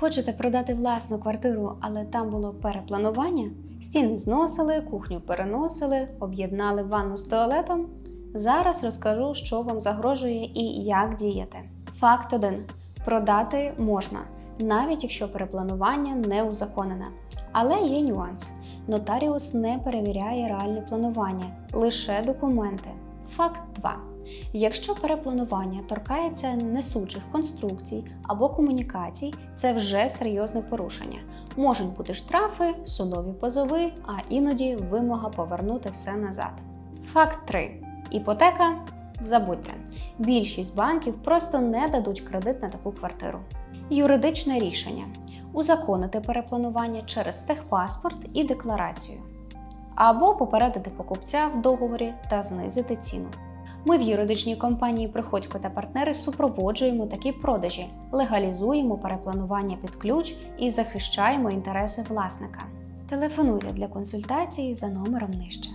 Хочете продати власну квартиру, але там було перепланування? Стіни зносили, кухню переносили, об'єднали ванну з туалетом? Зараз розкажу, що вам загрожує і як діяти. Факт 1. Продати можна, навіть якщо перепланування не узаконене. Але є нюанс. Нотаріус не перевіряє реальне планування, лише документи. Факт 2. Якщо перепланування торкається несучих конструкцій або комунікацій, це вже серйозне порушення. Можуть бути штрафи, судові позови, а іноді вимога повернути все назад. Факт 3. Іпотека забудьте. Більшість банків просто не дадуть кредит на таку квартиру. Юридичне рішення узаконити перепланування через техпаспорт і декларацію, або попередити покупця в договорі та знизити ціну. Ми в юридичній компанії Приходько та партнери супроводжуємо такі продажі, легалізуємо перепланування під ключ і захищаємо інтереси власника. Телефонуйте для консультації за номером нижче.